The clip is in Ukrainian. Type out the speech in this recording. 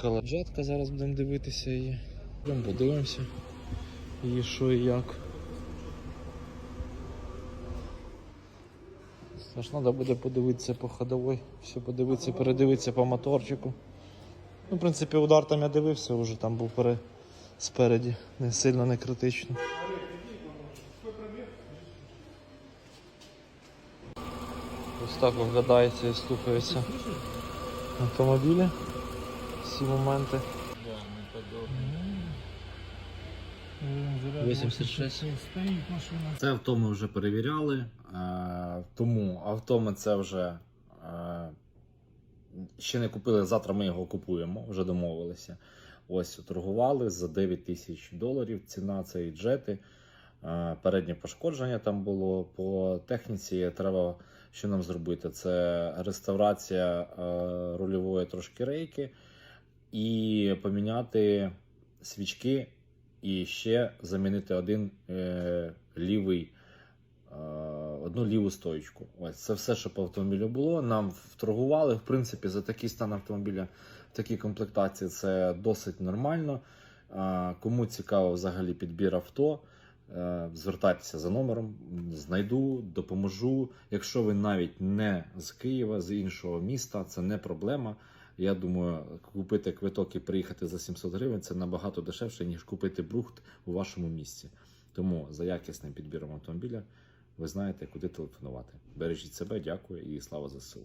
Приїхала жатка, зараз будемо дивитися її. Будемо подивимося. І що і як. Тож треба буде подивитися по ходовій, все подивитися, передивитися по моторчику. Ну, в принципі, удар там я дивився, вже там був пере... спереді, не сильно не критично. Ось так виглядається і слухаються автомобілі. Всі моменти. 86. Це авто ми вже перевіряли, е, тому авто ми це вже е, ще не купили. Завтра ми його купуємо, вже домовилися. Ось торгували за 9 тисяч доларів. Ціна цієї джети. Е, Переднє пошкодження там було. По техніці треба, що нам зробити? Це реставрація рульової трошки рейки і поміняти свічки і ще замінити один е, лівий, е, одну ліву стоїчку. Ось це все, що по автомобілю було. Нам вторгували. В принципі, за такий стан автомобіля, в такій комплектації це досить нормально. Кому цікаво взагалі підбір авто, е, звертайтеся за номером, знайду, допоможу. Якщо ви навіть не з Києва, з іншого міста, це не проблема. Я думаю, купити квиток і приїхати за 700 гривень це набагато дешевше, ніж купити брухт у вашому місці. Тому за якісним підбіром автомобіля ви знаєте, куди телефонувати. Бережіть себе, дякую і слава ЗСУ.